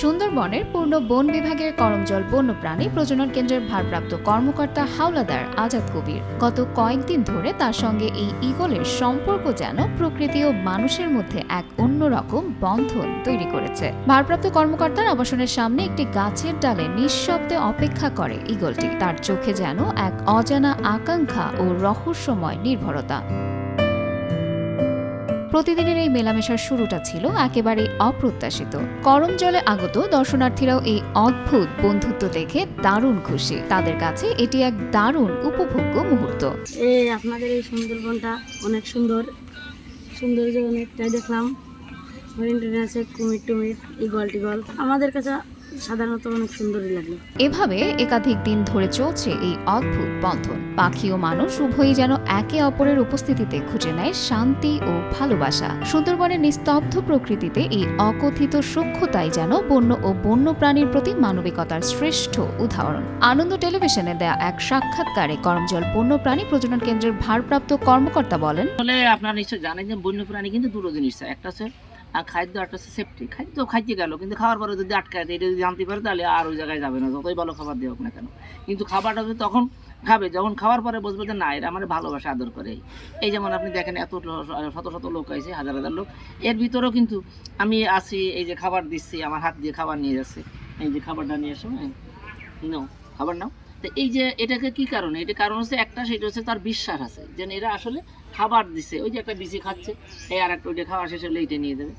সুন্দরবনের পূর্ণ বন বিভাগের করমজল বন্যপ্রাণী প্রজনন কেন্দ্রের ভারপ্রাপ্ত কর্মকর্তা হাওলাদার আজাদ কবির। গত কয়েকদিন ধরে তার সঙ্গে এই ইগলের সম্পর্ক যেন প্রকৃতি ও মানুষের মধ্যে এক অন্যরকম বন্ধন তৈরি করেছে। ভারপ্রাপ্ত কর্মকর্তার আবাসনের সামনে একটি গাছের ডালে নিঃশব্দে অপেক্ষা করে ইগলটি তার চোখে যেন এক অজানা আকাঙ্ক্ষা ও রহস্যময় নির্ভরতা। প্রতিদিনের এই মেলামেশার শুরুটা ছিল একেবারে অপ্রত্যাশিত। করম জলে আগত দর্শনার্থীরাও এই অদ্ভুত বন্ধুত্ব দেখে দারুণ খুশি। তাদের কাছে এটি এক দারুণ উপভোগ্য মুহূর্ত। আপনাদের এই সুন্দরবনটা অনেক সুন্দর। সৌন্দর্য অনেকটাই দেখলাম। হরিণ আছে কুমির টুমির ইগল টিগল আমাদের কাছে সাধারণত অনেক সুন্দরই লাগল এভাবে একাধিক দিন ধরে চলছে এই অদ্ভুত বন্ধন। পাখি ও মানুষ উভয়ই যেন একে অপরের উপস্থিতিতে খুঁজে নেয় শান্তি ও ভালোবাসা। সুন্দরবনের নিস্তব্ধ প্রকৃতিতে এই অকথিত সূক্ষ্মতাই যেন বন্য ও বন্যপ্রাণীর প্রতি মানবিকতার শ্রেষ্ঠ উদাহরণ। আনন্দ টেলিভিশনে দেয়া এক সাক্ষাৎকারে করমজল বন্যপ্রাণী প্রজনন কেন্দ্রের ভারপ্রাপ্ত কর্মকর্তা বলেন আপনারা নিশ্চয় জানেন যে বন্য প্রাণী কিন্তু দুটো জিনিস। একটা হচ্ছে আহ, খাদ্য একটা হচ্ছে সেফটি খাদ্য খাইতে গেল কিন্তু খাওয়ার পরে যদি আটকায় এটা যদি জানতে পারে তাহলে আর ওই জায়গায় যাবে না যতই ভালো খাবার দেওয়া না কেন। কিন্তু খাবারটা যদি তখন খাবে যখন খাওয়ার পরে বুঝবে যে না এরা আমার ভালোবাসা আদর করে। এই যেমন আপনি দেখেন এত শত শত লোক আছে হাজার হাজার লোক। এর ভিতরেও কিন্তু আমি আসি এই যে খাবার দিচ্ছি আমার হাত দিয়ে খাবার নিয়ে যাচ্ছে। এই যে খাবারটা নিয়ে এসো হ্যাঁ। নাও খাবার নাও। তো এই যে এটাকে কি কারণে? এটা কারণ হচ্ছে একটা, সেটা হচ্ছে তার বিশ্বাস আছে। যে এরা আসলে খাবার দিছে। ওই যে একটা বিচি খাচ্ছে, এই আর একটা ওইটা খাওয়া শেষ হলে এইটা নিয়ে দেবে